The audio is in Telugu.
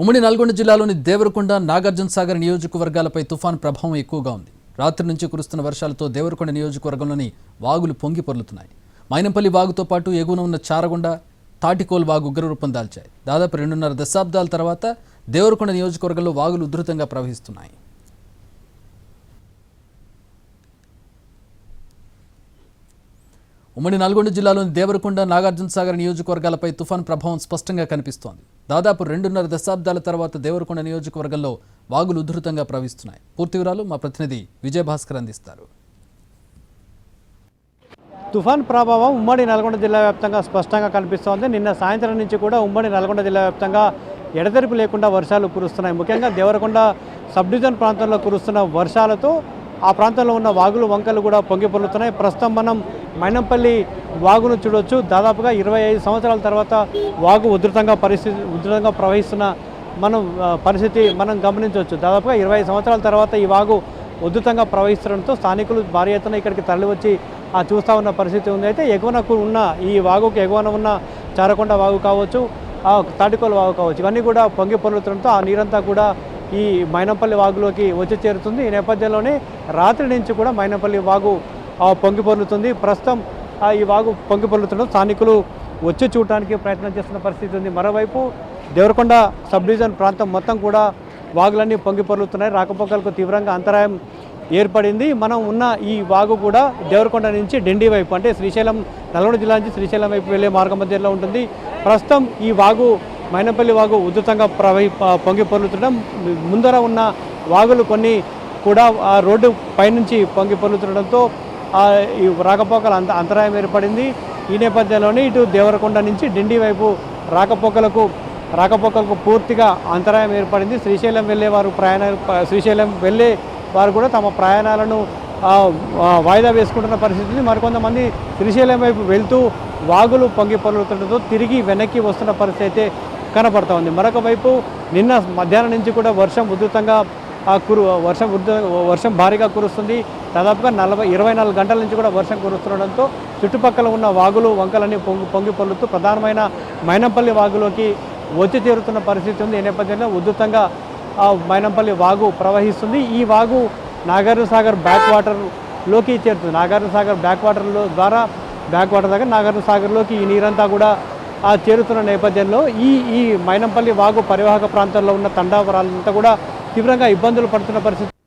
ఉమ్మడి నల్గొండ జిల్లాలోని దేవరకొండ నాగార్జున సాగర్ నియోజకవర్గాలపై తుఫాన్ ప్రభావం ఎక్కువగా ఉంది. రాత్రి నుంచి కురుస్తున్న వర్షాలతో దేవరకొండ నియోజకవర్గంలోని వాగులు పొంగి పొర్లుతున్నాయి. మైనంపల్లి వాగుతో పాటు ఎగువన ఉన్న చారగొండ తాటికోల్ వాగు ఉగ్రరూపం దాల్చాయి. దాదాపు రెండున్నర దశాబ్దాల తర్వాత దేవరకొండ నియోజకవర్గంలో వాగులు ఉధృతంగా ప్రవహిస్తున్నాయి. ఉమ్మడి నల్గొండ జిల్లాలోని దేవరకొండ నాగార్జున సాగర్ నియోజకవర్గాలపై తుఫాన్ ప్రభావం స్పష్టంగా కనిపిస్తోంది. దాదాపు రెండున్నర దశాబ్దాల తర్వాత దేవరకొండ నియోజకవర్గంలో వాగులు ఉధృతంగా ప్రవహిస్తున్నాయి. పూర్తి వివరాలు మా ప్రతినిధి విజయభాస్కర్ అందిస్తారు. తుఫాన్ ప్రభావం ఉమ్మడి నల్గొండ జిల్లా వ్యాప్తంగా స్పష్టంగా కనిపిస్తోంది. నిన్న సాయంత్రం నుంచి కూడా ఉమ్మడి నల్గొండ జిల్లా వ్యాప్తంగా ఎడతెరిపి లేకుండా వర్షాలు కురుస్తున్నాయి. ముఖ్యంగా దేవరకొండ సబ్ డివిజన్ ప్రాంతంలో కురుస్తున్న వర్షాలతో ఆ ప్రాంతంలో ఉన్న వాగులు వంకలు కూడా పొంగిపొల్లుతున్నాయి ప్రస్తుతం మనం మైనంపల్లి వాగును చూడొచ్చు. దాదాపుగా ఇరవై ఐదు సంవత్సరాల తర్వాత వాగు ఉధృతంగా పరిస్థితి ఉధృతంగా ప్రవహిస్తున్న మనం పరిస్థితి మనం గమనించవచ్చు. దాదాపుగా ఇరవై సంవత్సరాల తర్వాత ఈ వాగు ఉధృతంగా ప్రవహిస్తుండటంతో స్థానికులు భారీ ఎత్తున ఇక్కడికి తరలివచ్చి ఆ చూస్తూ ఉన్న పరిస్థితి ఉంది. అయితే ఎగువనకు ఉన్న ఈ వాగుకు ఎగువన ఉన్న చారకొండ వాగు కావచ్చు ఆ తాటికోల వాగు కావచ్చు ఇవన్నీ కూడా పొంగి పొర్లుతుండటంతో ఆ నీరంతా కూడా ఈ మైనంపల్లి వాగులోకి వచ్చి చేరుతుంది. ఈ నేపథ్యంలోనే రాత్రి నుంచి కూడా మైనంపల్లి వాగు పొంగి పొర్లుతుంది. ప్రస్తుతం ఆ, ఈ వాగు పొంగి పొర్లుతుండడం. స్థానికులు వచ్చి చూడటానికి ప్రయత్నం చేస్తున్న పరిస్థితి ఉంది. మరోవైపు దేవరకొండ సబ్ డివిజన్ ప్రాంతం మొత్తం కూడా వాగులన్నీ పొంగి పొర్లుతున్నాయి. రాకపోకలకు తీవ్రంగా అంతరాయం ఏర్పడింది. మనం ఉన్న ఈ వాగు కూడా దేవరకొండ నుంచి డిండి వైపు అంటే శ్రీశైలం నల్గొండ జిల్లా నుంచి శ్రీశైలం వైపు వెళ్ళే మార్గం మధ్యలో ఉంటుంది. ప్రస్తుతం ఈ వాగు మైనపల్లి వాగు ఉధృతంగా ప్రవహి ప- పొంగి పొర్లుతుండడం. ముందర ఉన్న వాగులు కొన్ని కూడా ఆ రోడ్డు పైనుంచి పొంగి పొర్లుతుండడంతో ఈ రాకపోకలు అంత అంతరాయం ఏర్పడింది. ఈ నేపథ్యంలోనే ఇటు దేవరకొండ నుంచి డిండి వైపు రాకపోకలకు రాకపోకలకు పూర్తిగా అంతరాయం ఏర్పడింది. శ్రీశైలం వెళ్ళే వారు ప్రయాణ శ్రీశైలం వెళ్ళే వారు కూడా తమ ప్రయాణాలను వాయిదా వేసుకుంటున్న పరిస్థితి మరికొంతమంది శ్రీశైలం వైపు వెళ్తూ వాగులు పొంగి పొలుతుండటంతో తిరిగి వెనక్కి వస్తున్న పరిస్థితి అయితే కనపడతా ఉంది. మరొక వైపు నిన్న మధ్యాహ్నం నుంచి కూడా వర్షం ఉధృతంగా కురు వర్షం వర్షం భారీగా కురుస్తుంది. దాదాపుగా నలభై ఇరవై నాలుగు గంటల నుంచి కూడా వర్షం కురుస్తుండడంతో చుట్టుపక్కల ఉన్న వాగులు వంకలన్నీ పొంగి పొంగి పొల్లుతూ ప్రధానమైన మైనంపల్లి వాగులోకి వచ్చి చేరుతున్న పరిస్థితి ఉంది. ఈ నేపథ్యంలో ఉధృతంగా ఆ మైనంపల్లి వాగు ప్రవహిస్తుంది. ఈ వాగు నాగార్జున సాగర్ బ్యాక్ వాటర్లోకి చేరుతుంది. నాగార్జున సాగర్ బ్యాక్ వాటర్లో ద్వారా బ్యాక్ వాటర్ దగ్గర నాగార్జున సాగర్లోకి ఈ నీరంతా కూడా ఆ చేరుతున్న నేపథ్యంలో ఈ ఈ మైనంపల్లి వాగు పరివాహక ప్రాంతంలో ఉన్న తండావరాలంతా కూడా తీవ్రంగా ఇబ్బందులు పడుతున్న పరిస్థితి